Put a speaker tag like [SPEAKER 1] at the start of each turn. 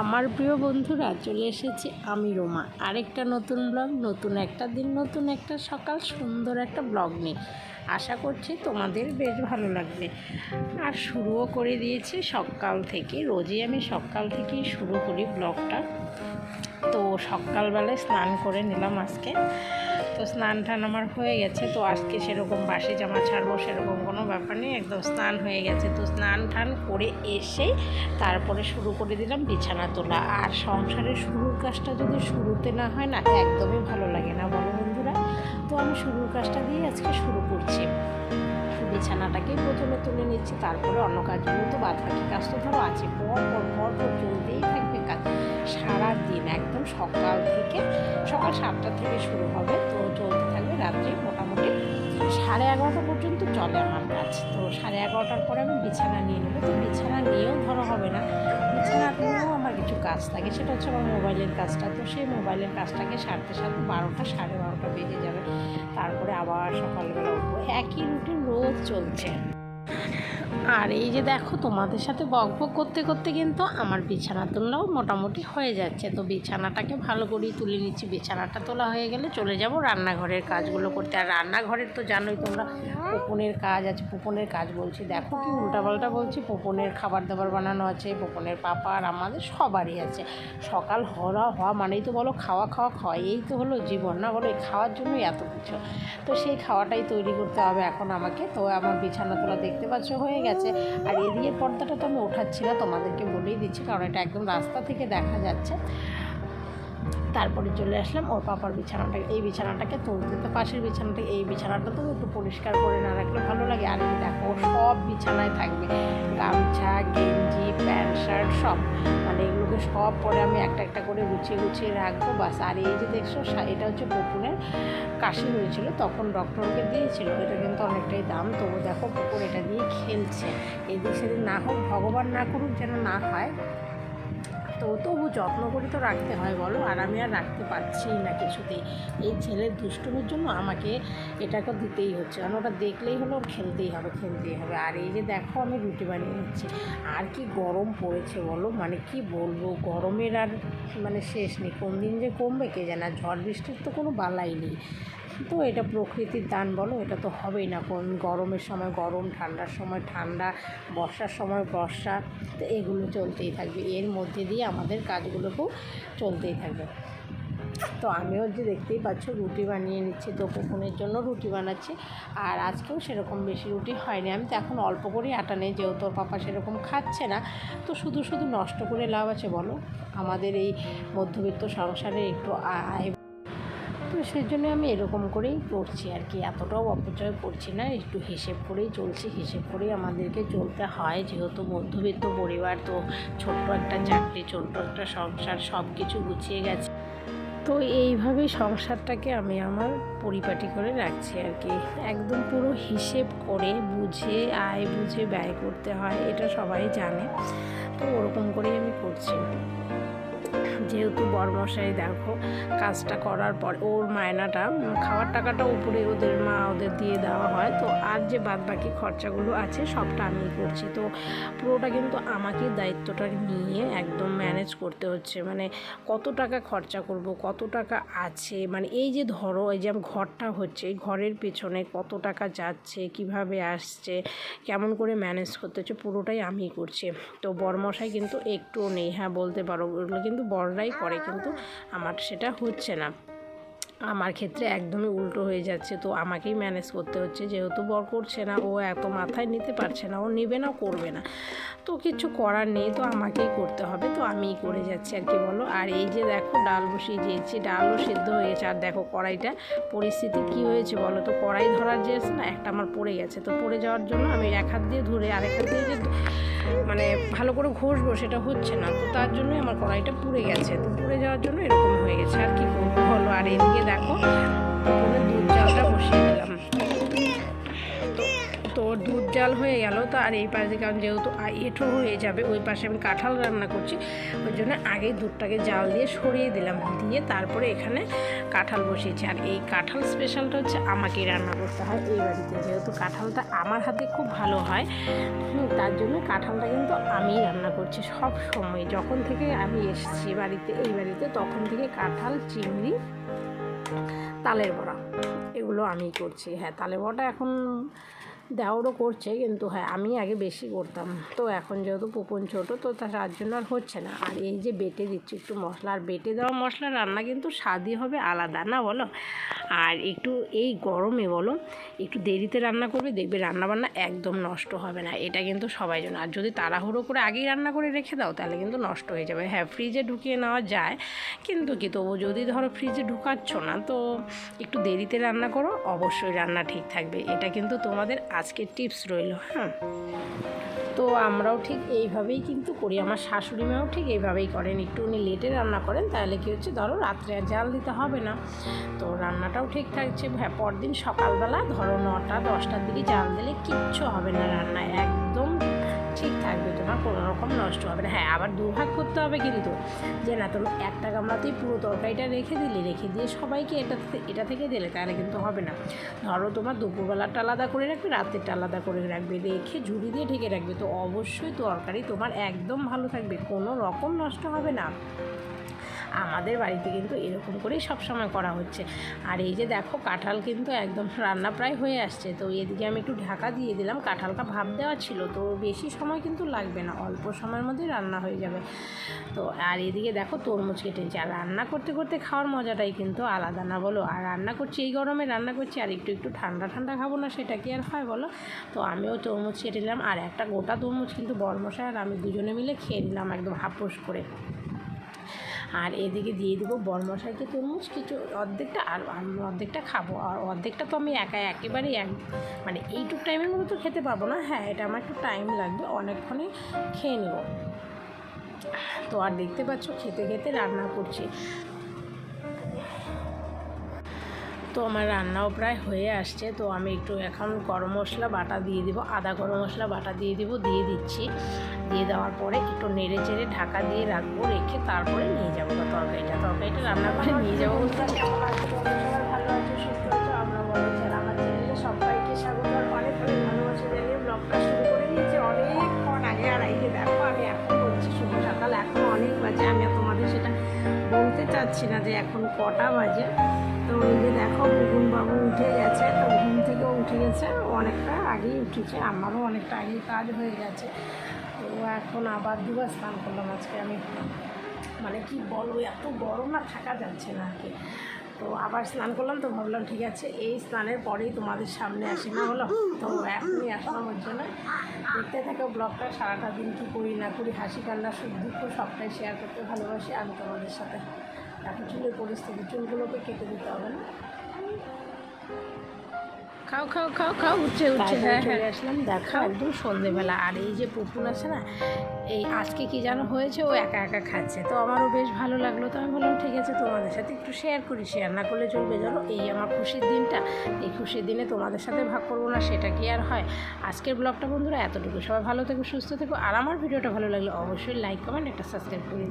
[SPEAKER 1] আমার প্রিয় বন্ধুরা, চলে এসেছি আমি রোমা। আরেকটা নতুন ব্লগ নতুন একটা দিন, নতুন একটা সকাল, সুন্দর একটা ব্লগ নিয়ে। আশা করছি তোমাদের বেশ ভালো লাগবে। আর শুরুও করে দিয়েছি সকাল থেকে, রোজই আমি সকাল থেকেই শুরু করি ব্লগটা তো সকালবেলায় স্নান করে নিলাম আজকে। তো স্নান টান আমার হয়ে গেছে, তো আজকে সেরকম বাসি জামা ছাড়বো সেরকম কোনো ব্যাপার নেই, একদম স্নান হয়ে গেছে। তো স্নান টান করে এসে তারপরে শুরু করে দিলাম বিছানা তোলা। আর সংসারের শুরুর কাজটা যদি শুরুতে না হয় না, একদমই ভালো লাগে না, বলো বন্ধুরা। তো আমি শুরুর কাজটা দিয়ে আজকে শুরু করছি। বিছানাটাকে প্রথমে তুলে নিচ্ছি, তারপরে অন্য কাজগুলো তো বাদ বাকি কাজ তো ধরো আছে। পর পর পর পর চলতেই থাকবে কাজ। সারা দিন একদম সকাল থেকে, সকাল সাতটা থেকে শুরু হবে। রাত্রি মোটামুটি সাড়ে এগারোটা পর্যন্ত চলে আমার কাজ। তো সাড়ে এগারোটার পরে আমি বিছানা নিয়ে নেব। তো বিছানা নিয়েও ধরো হবে না। বিছানা নিয়েও আমার কিছু কাজ থাকে। সেটা হচ্ছে আমার মোবাইলের কাজটা। তো সেই মোবাইলের কাজটাকে সারতে সারতে বারোটা, সাড়ে বারোটা বেজে যাবে। তারপরে আবার সকালবেলা একই রুটিন রোজ চলছে। আর এই যে দেখো, তোমাদের সাথে বক বক করতে করতে কিন্তু আমার বিছানা তোলাও মোটামুটি হয়ে যাচ্ছে। তো বিছানাটাকে ভালো করেই তুলে নিচ্ছি। বিছানাটা তোলা হয়ে গেলে চলে যাব রান্নাঘরের কাজগুলো করতে। আর রান্নাঘরের তো জানোই তোমরা, পোপনের কাজ আছে, পোপনের কাজ বলছি। দেখো কি উল্টাপাল্টা বলছি, পোপনের খাবার দাবার বানানো আছে, পোপনের পাপার আমাদের সবারই আছে। সকাল হওয়া হওয়া মানেই তো বলো খাওয়া খাওয়া খাওয়া, এই তো হলো জীবন না বলো, এই খাওয়ার জন্যই এত কিছু। তো সেই খাওয়াটাই তৈরি করতে হবে এখন আমাকে। তো আমার বিছানা তোলা দেখতে পাচ্ছ হয়ে গেছে। আর এদিকে পর্দাটা তো আমি ওঠাচ্ছি না, তোমাদেরকে বলেই দিচ্ছি, কারণ এটা একদম রাস্তা থেকে দেখা যাচ্ছে। তারপরে চলে আসলাম ওর পাপার বিছানাটা, এই বিছানাটাকে তুলতে। তো পাশের বিছানাটা, এই বিছানাটা তো একটু পরিষ্কার করে না রাখলে ভালো লাগে। আর এই দেখো, সব বিছানায় থাকবে। গামছা, গেঞ্জি, প্যান্ট, শার্ট, সব। মানে এগুলোকে সব পরে আমি একটা একটা করে গুছিয়ে গুছিয়ে রাখব, বাস। আর এই যে দেখছ এটা হচ্ছে পুকুরের কাশি হয়েছিল, তখন ডক্টরকে দিয়েছিল। এটা কিন্তু অনেকটাই দাম। তবু দেখো পুকুর এটা দিয়ে খেলছে। এদিক সেদিক না হোক, ভগবান না করুক যেন না হয়। তো তবু যত্ন করে তো রাখতে হয় বলো, আর আমি আর রাখতে পারছি না কিছুতেই। এই ছেলের দুষ্টুমির জন্য আমাকে এটাকে দিতেই হচ্ছে। কারণ ওটা দেখলেই হলো খেলতেই হবে খেলতেই হবে। আর এই যে দেখো, আমি রুটি বানিয়ে নিচ্ছি। আর কি গরম পড়েছে বলো মানে কি বলব, গরমের আর মানে শেষ নেই। কোন দিন যে কমবে কে জানে ঝড় বৃষ্টির তো কোনো বালাই নেই। তো এটা প্রকৃতির দান বলো, এটা তো হবেই না। কোন গরমের সময় গরম, ঠান্ডার সময় ঠান্ডা, বর্ষার সময় বর্ষা, তো এগুলো চলতেই থাকবে। এর মধ্যে দিয়ে আমাদের কাজগুলোকেও চলতেই থাকবে। তো আমিও যে দেখতেই পাচ্ছ, রুটি বানিয়ে নিচ্ছি তো কুকুনের জন্য রুটি বানাচ্ছি। আর আজকেও সেরকম বেশি রুটি হয়নি। আমি তো এখন অল্প করেই আটা নেই, যেহেতু পাপা সেরকম খাচ্ছে না। তো শুধু শুধু নষ্ট করে লাভ আছে বলো? আমাদের এই মধ্যবিত্ত সংসারে একটু আয় সেই জন্য আমি এরকম করেই করছি আর কি। এতটাও অপচয় করছি না, একটু হিসেব করেই চলছি, হিসেব করেই আমাদেরকে চলতে হয়। যেহেতু মধ্যবিত্ত পরিবার, তো ছোট্ট একটা চাকরি, ছোট্ট একটা সংসার সব কিছু গুছিয়ে গেছে। তো এইভাবেই সংসারটাকে আমি আমার পরিপাটি করে রাখছি আর কি। একদম পুরো হিসেব করে, বুঝে, আয় বুঝে ব্যয় করতে হয়, এটা সবাই জানে। তো ওরকম করেই আমি করছি। যেহেতু বরমশাই দেখো, কাজটা করার পর ওর মায়নাটা, খাওয়ার টাকাটা উপরে ওদের মা ওদের দিয়ে দেওয়া হয়। তো আর যে বাদ বাকি খরচাগুলো আছে, সবটা আমি করছি। তো পুরোটা কিন্তু আমাকে দায়িত্বটা নিয়ে একদম ম্যানেজ করতে হচ্ছে। মানে কত টাকা খরচা করব, কত টাকা আছে মানে এই যে ধরো, এই যে ঘরটা হচ্ছে, এই ঘরের পেছনে কত টাকা যাচ্ছে, কীভাবে আসছে, কেমন করে ম্যানেজ করতে হচ্ছে, পুরোটাই আমি করছি। তো বরমশাই কিন্তু একটুও নেই হ্যাঁ বলতে পারো, ওগুলো কিন্তু বড়রাই করে, কিন্তু আমার সেটা হচ্ছে না। আমার ক্ষেত্রে একদমই উল্টো হয়ে যাচ্ছে। তো আমাকেই ম্যানেজ করতে হচ্ছে। যেহেতু বর করছে না, ও এত মাথায় নিতে পারছে না, ও নেবে না করবে না। তো কিছু করার নেই, তো আমাকেই করতে হবে। তো আমিই করে যাচ্ছি আর কি বলো। আর এই যে দেখো, ডাল বসিয়ে দিয়েছি। ডালও সেদ্ধ হয়ে গেছে। আর দেখো কড়াইটা, পরিস্থিতি কি হয়েছে বলো তো? কড়াই ধরার যে না, একটা আমার পড়ে গেছে। তো পড়ে যাওয়ার জন্য আমি এক হাত দিয়ে ধরে আরেক হাত দিয়ে যে মানে ভালো করে ঘষবো সেটা হচ্ছে না। তো তার জন্যই আমার কড়াইটা পুড়ে গেছে। তো পুড়ে যাওয়ার জন্য এরকম হয়ে গেছে। আর কি করব বলো? আর এদিকে দেখো দুধ চালটা বসিয়ে দিলাম। দুধ জাল হয়ে গেল, তো আর এই পাশে কারণ যেহেতু এঁঠো হয়ে যাবে, ওই পাশে আমি কাঁঠাল রান্না করছি, ওই জন্য আগেই দুধটাকে জাল দিয়ে সরিয়ে দিলাম, দিয়ে তারপরে এখানে কাঁঠাল বসিয়েছি। আর এই কাঁঠাল স্পেশালটা হচ্ছে আমাকেই রান্না করতে হয় এই বাড়িতে, যেহেতু কাঁঠালটা আমার হাতে খুব ভালো হয় তার জন্য কাঁঠালটা কিন্তু আমিই রান্না করছি সব সময়। যখন থেকে আমি এসেছি বাড়িতে, এই বাড়িতে, তখন থেকে কাঁঠাল, চিংড়ি, তালের বড়া, এগুলো আমিই করছি। হ্যাঁ তালের বড়াটা এখন দেওয়ারও করছে, কিন্তু হ্যাঁ আমি আগে বেশি করতাম। তো এখন যেহেতু পুপন ছোটো, তো তার জন্য আর হচ্ছে না। আর এই যে বেটে দিচ্ছি একটু মশলা, আর বেটে দেওয়া মশলা রান্না কিন্তু স্বাদই হবে আলাদা, না বলো? আর একটু এই গরমে বলো, একটু দেরিতে রান্না করবে, দেখবে রান্নাবান্না একদম নষ্ট হবে না। এটা কিন্তু সবাই জন্য আর যদি তাড়াহুড়ো করে আগেই রান্না করে রেখে দাও, তাহলে কিন্তু নষ্ট হয়ে যাবে। হ্যাঁ ফ্রিজে ঢুকিয়ে নেওয়া যায়, কিন্তু কি তবু যদি ধরো ফ্রিজে ঢুকাচ্ছ না, তো একটু দেরিতে রান্না করো, অবশ্যই রান্না ঠিক থাকবে। এটা কিন্তু তোমাদের আজকের টিপস রইল হ্যাঁ? তো আমরাও ঠিক এইভাবেই কিন্তু করি, আমার শাশুড়ি মাও ঠিক এইভাবেই করেন। একটু উনি লেটে রান্না করেন, তাহলে কী হচ্ছে? ধরো রাত্রে আর জাল দিতে হবে না। তো রান্নাটাও ঠিক থাকছে হ্যাঁ পরদিন সকালবেলা ধরো নটা, দশটার দিকে জাল দিলে কিচ্ছু হবে না রান্না একদম ঠিক থাকবে, তোমার কোনো রকম নষ্ট হবে না। হ্যাঁ আবার দুর্ভাগ করতে হবে কিন্তু। যে না তুমি একটা গামলাতেই পুরো তরকারিটা রেখে দিলে, রেখে দিয়ে সবাইকে এটা এটা থেকে দিলে, তাহলে কিন্তু হবে না। ধরো তোমার দুপুরবেলাটা আলাদা করে রাখবে রাতেরটা আলাদা করে রাখবে, রেখে ঝুড়ি দিয়ে ঢেকে রাখবে। তো অবশ্যই তরকারি তোমার একদম ভালো থাকবে, কোনো রকম নষ্ট হবে না। আমাদের বাড়িতে কিন্তু এরকম করেই সবসময় করা হচ্ছে। আর এই যে দেখো, কাঁঠাল কিন্তু একদম রান্না প্রায় হয়ে আসছে। তো এদিকে আমি একটু ঢাকা দিয়ে দিলাম। কাঁঠালটা ভাব দেওয়া ছিল, তো বেশি সময় কিন্তু লাগবে না, অল্প সময়ের মধ্যেই রান্না হয়ে যাবে। তো আর এদিকে দেখো, তরমুজ কেটেছি। আর রান্না করতে করতে খাওয়ার মজাটাই কিন্তু আলাদা না, বলো? আর রান্না করছি, এই গরমে রান্না করছি, আর একটু একটু ঠান্ডা ঠান্ডা খাব না, সেটা কি আর হয়, বলো? তো আমিও তরমুজ কেটে নিলাম। আর একটা গোটা তরমুজ কিন্তু বরমশাই আর আমি দুজনে মিলে খেয়ে নিলাম, একদম হাপুস করে। আর এদিকে দিয়ে দেবো বরমশাইকে তরমুজ, কিছু অর্ধেকটা আর অর্ধেকটা খাব। আর অর্ধেকটা তো আমি একা একেবারেই এক মানে এইটুক টাইমের মধ্যে তো খেতে পারব না। হ্যাঁ এটা আমার একটু টাইম লাগবে, অনেকক্ষণে খেয়ে নেব। তো আর দেখতে পাচ্ছ, খেতে খেতে রান্না করছি। তো আমার রান্নাও প্রায় হয়ে আসছে। তো আমি একটু এখন গরম মশলা, বাটা দিয়ে দিব। আদা গরম মশলা, বাটা দিয়ে দিব, দিয়ে দিচ্ছি। দিয়ে দেওয়ার পরে একটু নেড়ে চেড়ে ঢাকা দিয়ে রাখব, রেখে তারপরে নিয়ে যাব। তরকারিটা তরকারিটা রান্না করে নিয়ে যাব। ভালো আছো, সুস্থ শুরু করে আমি এখন বলছি সকাল। এখন অনেক বাজে, আমি তোমাদের সেটা বলতে চাচ্ছি না যে এখন কটা বাজে। তো এই যে দেখো বুগুন বাবু উঠে গেছে। তো ঘুম থেকে উঠে গেছে। অনেকটা আগেই উঠেছে। আমারও অনেকটা আগেই কাজ হয়ে গেছে। তো এখন আবার দুবার স্নান করলাম আজকে। আমি মানে কি বলব, এত গরম না, থাকা যাচ্ছে না আর কি। তো আবার স্নান করলাম। তো ভাবলাম, ঠিক আছে, এই স্নানের পরেই তোমাদের সামনে আসি। না হলো তো এখনই আসলাম, ওর জন্য। দেখতে থাকো, ব্লগটা সারাটা দিন কী করি না করি, হাসি কান্না, সুখ দুঃখ সবটাই শেয়ার করতে ভালোবাসি। আমি তোমাদের সাথে এখন চুলের পরিস্থিতি চুলগুলোকে কেটে দিতে হবে না। খাও খাও খাও খাও উঠছে উঠছে হ্যাঁ চলে আসলাম দেখো একদম সন্ধেবেলা। আর এই যে পুপুন আছে না এই আজকে কি যেন হয়েছে ও একা একা খাচ্ছে। তো আমারও বেশ ভালো লাগল তো আমি বললাম ঠিক আছে তোমাদের সাথে একটু শেয়ার করি শেয়ার না করলে চলবে জানো? এই আমার খুশির দিনটা এই খুশির দিনে তোমাদের সাথে ভাগ করব না সেটা কি আর হয়? আজকের ব্লগটা বন্ধুরা এতটুকু। সবাই ভালো থেকো সুস্থ থেকো। আর আমার ভিডিওটা ভালো লাগলে অবশ্যই লাইক কমেন্ট একটা সাবস্ক্রাইব করে